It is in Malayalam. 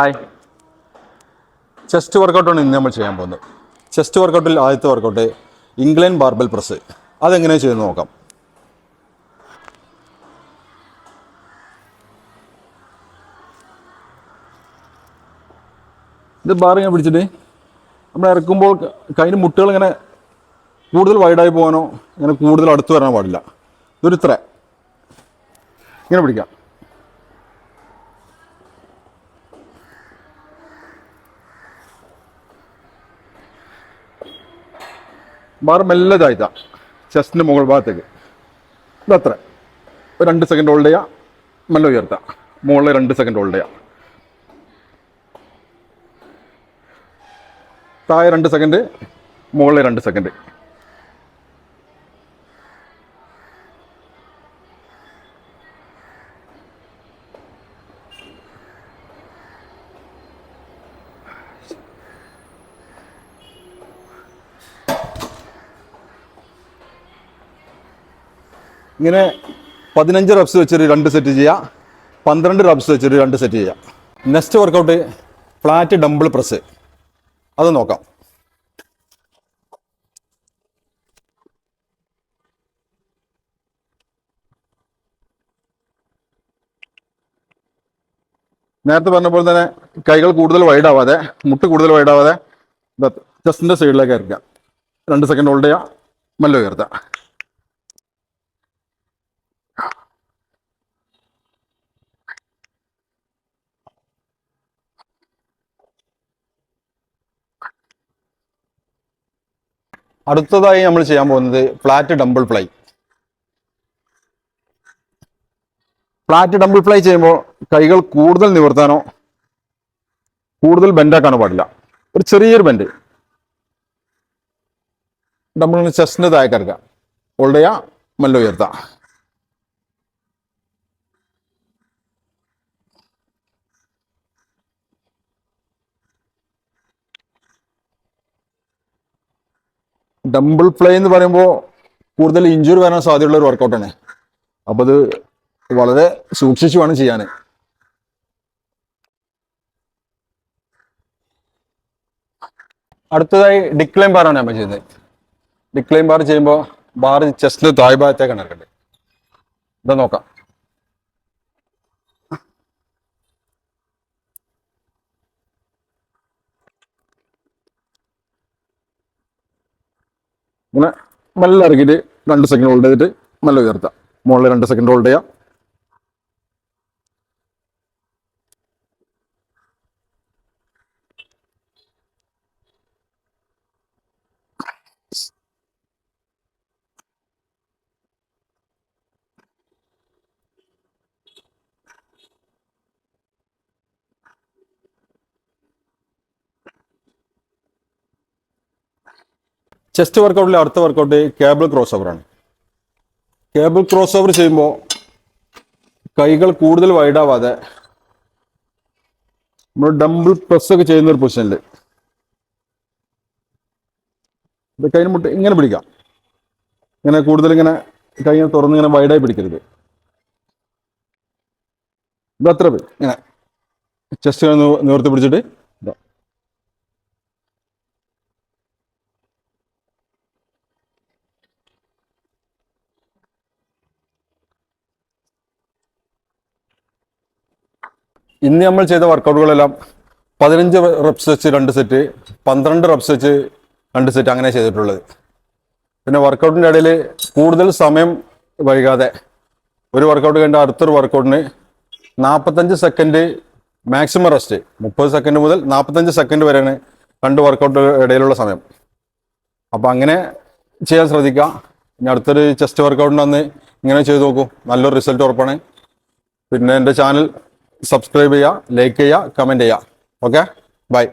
ഹായ് ചെസ്റ്റ് വർക്കൗട്ടാണ് ഇന്ന് നമ്മൾ ചെയ്യാൻ പോകുന്നത്. ചെസ്റ്റ് വർക്കൗട്ടിൽ ആദ്യത്തെ വർക്കൗട്ട് ഇംഗ്ലണ്ട് ബാർബൽ പ്രസ് അതെങ്ങനെ ചെയ്യുന്നത് നോക്കാം. ഇത് ബാർ ഇങ്ങനെ പിടിച്ചിട്ട് നമ്മൾ ഇറക്കുമ്പോൾ കയ്യിൽ മുട്ടുകൾ ഇങ്ങനെ കൂടുതൽ വൈഡായി പോകാനോ ഇങ്ങനെ കൂടുതൽ അടുത്ത് വരാനോ പാടില്ല. ഇതൊരു ഇത്ര ഇങ്ങനെ പിടിക്കാം. ബാർ മെല്ലെ താഴ്ത്ത ചെസ്റ്റിന്റെ മുകൾ ഭാഗത്തേക്ക്. ഇതത്ര. രണ്ട് സെക്കൻഡ് ഹോൾഡ് ചെയ്യുക മെല്ലെ ഉയർത്താം. മുകളിൽ രണ്ട് സെക്കൻഡ് ഹോൾഡ് ചെയ്യാം. താഴെ രണ്ട് സെക്കൻഡ് മുകളിൽ രണ്ട് സെക്കൻഡ് ഇങ്ങനെ പതിനഞ്ച് റബ്സ് വെച്ചൊരു രണ്ട് സെറ്റ് ചെയ്യുക പന്ത്രണ്ട് റബ്സ് വെച്ചൊരു രണ്ട് സെറ്റ് ചെയ്യുക next workout flat dumbbell press അത് നോക്കാം. നേരത്തെ പറഞ്ഞ പോലെ തന്നെ കൈകൾ കൂടുതൽ വൈഡ് ആവാതെ മുട്ട് കൂടുതൽ വൈഡ് ആവാതെ ചെസ്റ്റിന്റെ സൈഡിലേക്ക് ഇറക്കുക. രണ്ട് സെക്കൻഡ് ഹോൾഡ് ചെയ്യുക. മെല്ലെ ഉയർത്താം അടുത്തതായി നമ്മൾ ചെയ്യാൻ പോകുന്നത് flat dumbbell fly flat dumbbell fly ചെയ്യുമ്പോൾ കൈകൾ കൂടുതൽ നിവർത്താനോ കൂടുതൽ ബെൻഡാക്കാനോ പാടില്ല. ഒരു ചെറിയൊരു ബെൻഡ് ഡംബിളിന് ചെസ്റ്റിന്റെ താഴെ കറക്കുക ഹോൾഡ് മെല്ലെ ഉയർത്താം ഡംബിൾ പ്ലേ എന്ന് പറയുമ്പോൾ കൂടുതൽ ഇഞ്ചുറി വരാൻ സാധ്യതയുള്ള ഒരു വർക്കൗട്ടാണ് അപ്പോൾ അത് വളരെ സൂക്ഷിച്ചു വേണം ചെയ്യാൻ. അടുത്തതായി ഡിക്ലൈം ബാറാണ് നമ്മൾ ചെയ്യുന്നത് ഡിക്ലൈം ബാർ ചെയ്യുമ്പോൾ ബാർ ചെസ്റ്റിൽ തായ് ഭാഗത്തേക്കാണ് ഇറക്കേണ്ടത് ഇതാ നോക്കാം. ഇങ്ങനെ മെല്ലെ ഇറക്കിയിട്ട് രണ്ട് സെക്കൻഡ് ഹോൾഡ് ചെയ്തിട്ട് മെല്ലെ ഉയർത്താം. മുകളിൽ രണ്ട് സെക്കൻഡ് ഹോൾഡ് ചെയ്യാം. ചെസ്റ്റ് വർക്കൗട്ടിലെ അടുത്ത വർക്കൗട്ട് കേബിൾ ക്രോസ് ഓവറാണ് കേബിൾ ക്രോസ് ഓവർ ചെയ്യുമ്പോൾ കൈകൾ കൂടുതൽ വൈഡാവാതെ നമ്മൾ ഡംബിൾ പ്രസ് ഒക്കെ ചെയ്യുന്ന ഒരു പൊസിഷനിൽ കൈന് മുട്ട് ഇങ്ങനെ പിടിക്കാം. ഇങ്ങനെ കൂടുതൽ ഇങ്ങനെ കൈ തുറന്ന് ഇങ്ങനെ വൈഡായി പിടിക്കരുത്. ഇത് അത്ര ഇങ്ങനെ ചെസ്റ്റ് നിവർത്തി പിടിച്ചിട്ട് ഇതാ ഇന്ന് നമ്മൾ ചെയ്ത വർക്കൗട്ടുകളെല്ലാം പതിനഞ്ച് റെപ്സ് വെച്ച് രണ്ട് സെറ്റ് പന്ത്രണ്ട് റെപ്സ് വെച്ച് രണ്ട് സെറ്റ് അങ്ങനെ ചെയ്തിട്ടുള്ളത്. പിന്നെ വർക്കൗട്ടിന്റെ ഇടയിൽ കൂടുതൽ സമയം വൈകാതെ ഒരു വർക്കൗട്ട് കഴിഞ്ഞ അടുത്തൊരു വർക്കൗട്ടിന് നാൽപ്പത്തഞ്ച് സെക്കൻഡ് മാക്സിമം റെസ്റ്റ് മുപ്പത് സെക്കൻഡ് മുതൽ നാൽപ്പത്തഞ്ച് സെക്കൻഡ് വരെയാണ് രണ്ട് വർക്കൗട്ട് ഇടയിലുള്ള സമയം. അപ്പോൾ അങ്ങനെ ചെയ്യാൻ ശ്രദ്ധിക്കുക. ഇനി അടുത്തൊരു ചെസ്റ്റ് വർക്കൗട്ടിന് അന്ന് ഇങ്ങനെ ചെയ്ത് നോക്കൂ. നല്ലൊരു റിസൾട്ട് ഉറപ്പാണ്. പിന്നെ എന്റെ ചാനൽ സബ്സ്ക്രൈബ് ചെയ്യുക ലൈക്ക് ചെയ്യുക കമന്റ് ചെയ്യുക. Okay bye